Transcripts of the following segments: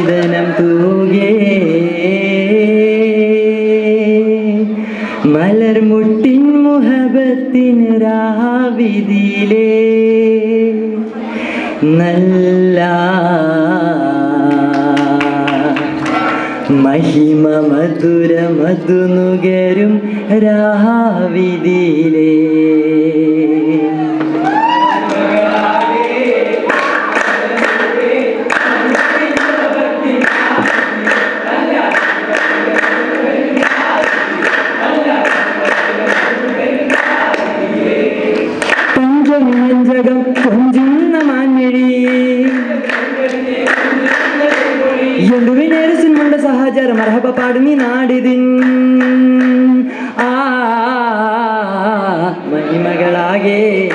സ്ത്രീധനം തൂകേ. മലർമുട്ടിൻ മുഹബത്തിന് രാവിതിയിലേ. നല്ല മഹിമ മധുര മധുനുകരും രാവിതിയിലേ. എന്തുവിനേരസിനുണ്ട് സഹചര? മർഹബ പാടുമി നാടിതിൻ. ആ മഹിമകളാകെ.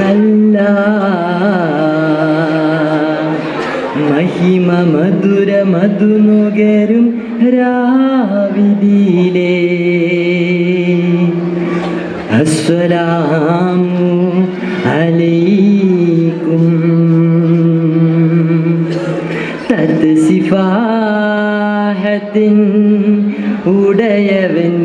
നല്ല മഹിമ മധുനുകരും രാവിതിയിലേ അസ്വലാമു അലൈക്കും. തത് സിഫാഹത്തിൻ ഉടയവൻ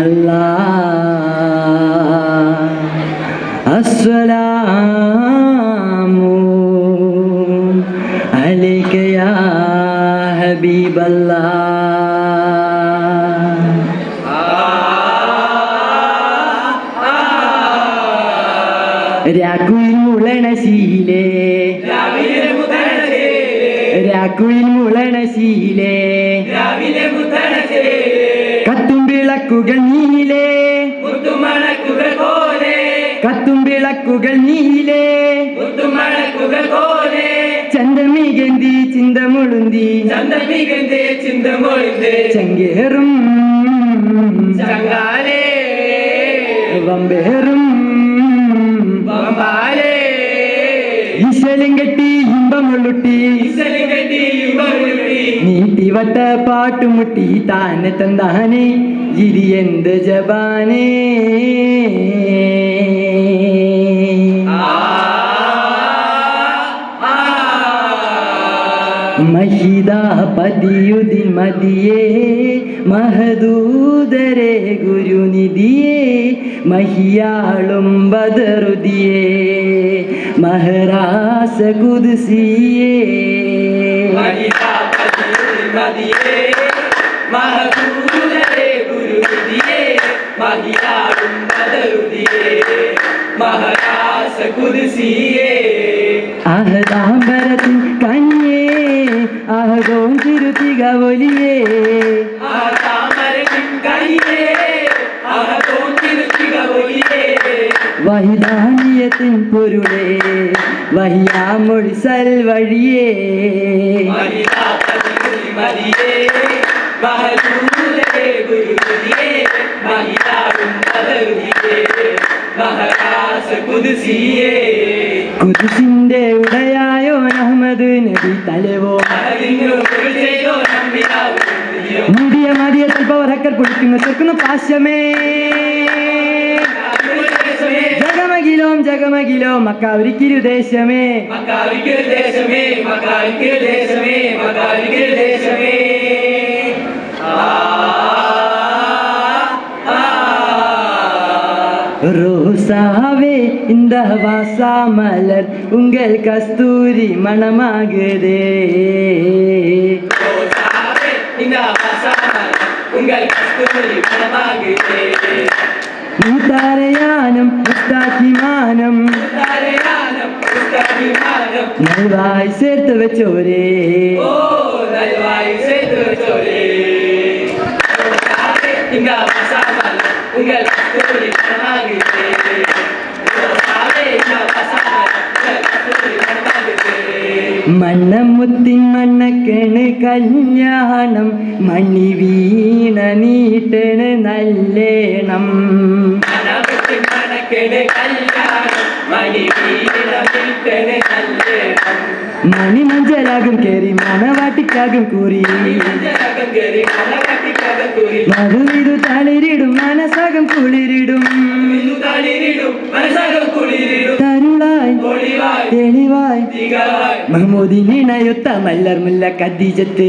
അല്ലാ രാക്കുയിൽ മുളണശീലേ രാക്കുയിൽ മുളണശീലേ കത്തും വിളക്കുകൾ നീലേ. കത്തും വിളക്കുകൾ നീലേ. മുത്തുമണക്കുകൾ ചിന്തമൊഴുന്തി ചന്തമികന്തി ചിന്തമൊഴിந்து ചങ്കേറും. ചങ്കാലേ. വമ്പേറും. വമ്പാലേ. ഈശലും കെട്ടി ഇമ്പമുള്ളുട്ടി. ഈശ്വരൻ കെട്ടി ഇമ്പമുരുട്ടി നീട്ടിവട്ട പാട്ടുമുട്ടി താനെ തന്താനെ. ഇരി എന്ത് ജബാനേ പതിയുതി മതിയേ മഹദൂതരെ ഗുരുനിധിയേ മഹിയാളും ബദറുദിയേ മഹരാസ കുതിസിയേ മഹദൂതരെ ഗുരുവിധിയേ മഹിയാടും ബദറുദിയേ മഹാരാസ കുരിസിയേ അഹദാംബരത്തിൻ ഗുരുവിധിയേ മഹിയാടും ബദറുദിയേ മഹാരാസ കുരിസിയേ കുരിശിന്റെ ഉടയായോ അഹമ്മദ് നബി തലവോ. മുടിയ മതിയ തൽപ്പവരക്കർ കുളിക്കുന്ന ചെറുക്കുന്ന പാശ്യമേ ജഗമകിലോം ജഗമകിലോം മക്കാവരിക്കിരു ദേശമേ ரோசாவே இந்த வாசா மலர் உங்கள் கஸ்தூரி மணமாகுதே உங்கள் கஸ்தூரி மனமாகுதே മുത്താരയാനം മുത്താക്കിമാനം താരയാനം പുസ്തകിമാനം നൽവായി ചേർത്ത് വെച്ചോരേ ഓ നൽവായി ചെയ്തു ചോരേ മണി വീണ നീട്ടണ് നല്ലേണം. മണിമഞ്ചലാകും കയറി മണവാട്ടിക്കാകും കൂറി മധുവിതു തളിരിടും മനസ്സാകും കുളിരിടും. തരുളായി തെളിവായി. മല്ലർ മുല്ല കദ്ദീജത്ത്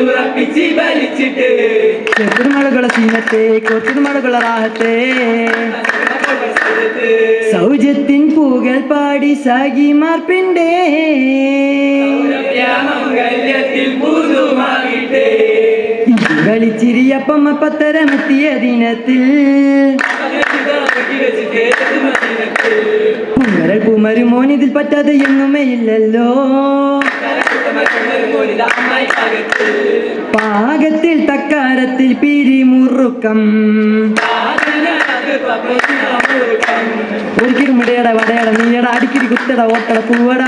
ഉറപ്പിച്ച് വലിച്ചിട്ട് സീനത്തെ കൊച്ചുമളകുള്ള റാഹത്തെ. സൗജത്തിൻ പൂകൾ പാടി സാഗി മാർപ്പിന്റെ. കളിച്ചിരിയപ്പമ്മ പത്തരമെത്തിയ ദിനത്തിൽ കുമരൽ കുമരുമോൻ ഇതിൽ പറ്റാതെ എങ്ങുമേ ഇല്ലല്ലോ പാകത്തിൽ തക്കാരത്തിൽ പിരിമുറുക്കം. ഒരിക്കലും വടയട നീയട അടിക്കടി കുത്തട ഓട്ടട പൂവട.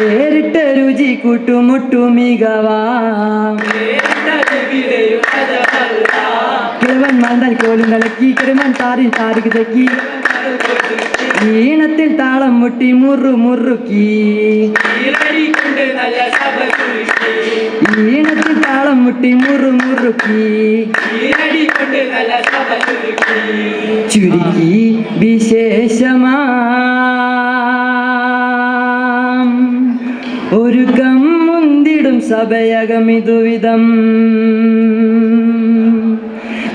നേരിട്ട രുചി കൂട്ടുമുട്ടു മികവാം. മണ്ടൽ കോലും കലക്കി കിഴവൻ താറിൽ താരിക്ക് തെക്കി. ഈണത്തിൽ താളം മുട്ടി മുറു മുറുക്കി ഈണത്തിൽ താളം മുട്ടി മുറു മുറുക്കി ചുരുക്കി വിശേഷമാ ഒരുക്കം മുന്തിടും സഭയകമിതുവിധം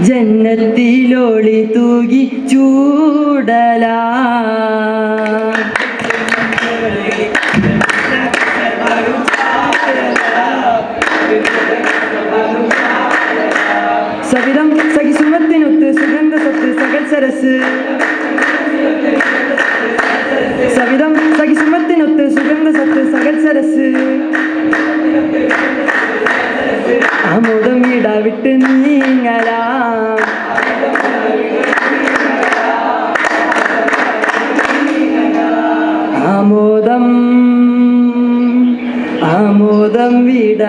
ജന്നത്തിലോളി തൂകി ചൂടലാ. വിട്ട് നീങ്ങലാം. ആമോദം ആമോദം വിട